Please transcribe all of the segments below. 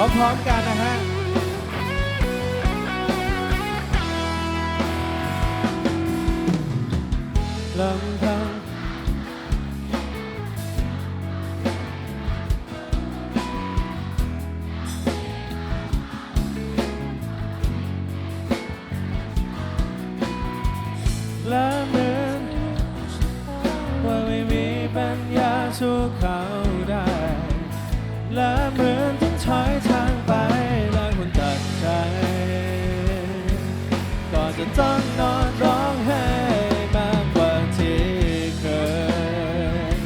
พร้อมๆกันนะฮะลำพังและเหมือนว่าไม่มีปัญญาสู้เขาได้และเหมือน จะต้องนอนร้องไห้มากกว่าที่เคย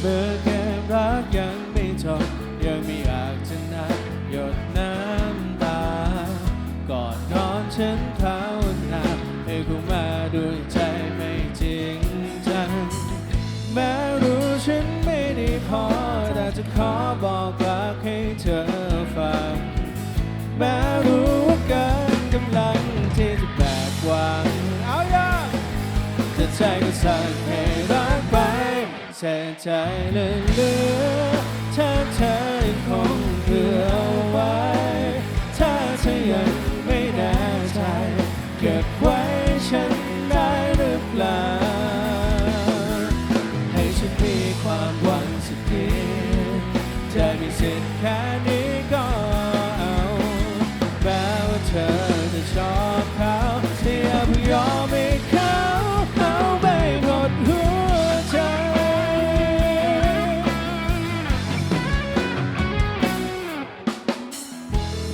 เมื่อเกมรักยังไม่จบยังไม่อยากจะนับหยดน้ำตาก่อนนอนฉันภาวนาให้คุณมาด้วยใจไม่จริงจัง แม้รู้ฉันไม่ได้พอแต่จะขอบอกรักให้เธอ เสียเหลือถ้าเธอยังคงเผื่อเอาไว้ ถ้าเธอยังไม่แน่ใจ เก็บไว้ฉันได้หรือเปล่า ให้ฉันมีความหวังสักทีจะมีสิทธิ์แค่นี้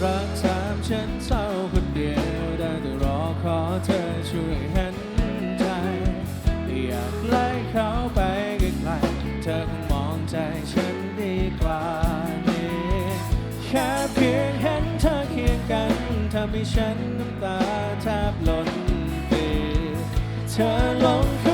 รักสามฉันเศร้าคนเดียวได้แต่รอขอเธอช่วยเห็นใจ อยากไล่เขาไปไกลๆเธอคงมองใจฉันดีกว่านี้แค่เพียงเห็นเธอเคียงกันทำให้ฉันน้ำตาแทบหล้นปีเธอหลง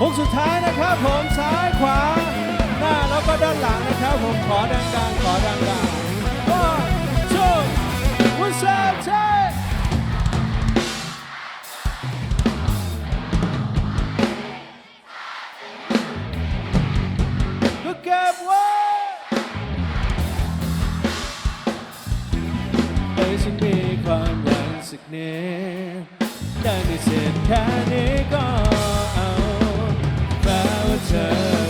ฮุกสุดท้ายนะครับผมซ้ายขวา หน้าแล้วก็ด้านหลังนะครับผมขอดังๆขอดังๆ one two what's up take ก็เก็บไว้ให้ฉันมีความหวังสักนิดได้มีสิทธิ์แค่นี้ก็ return.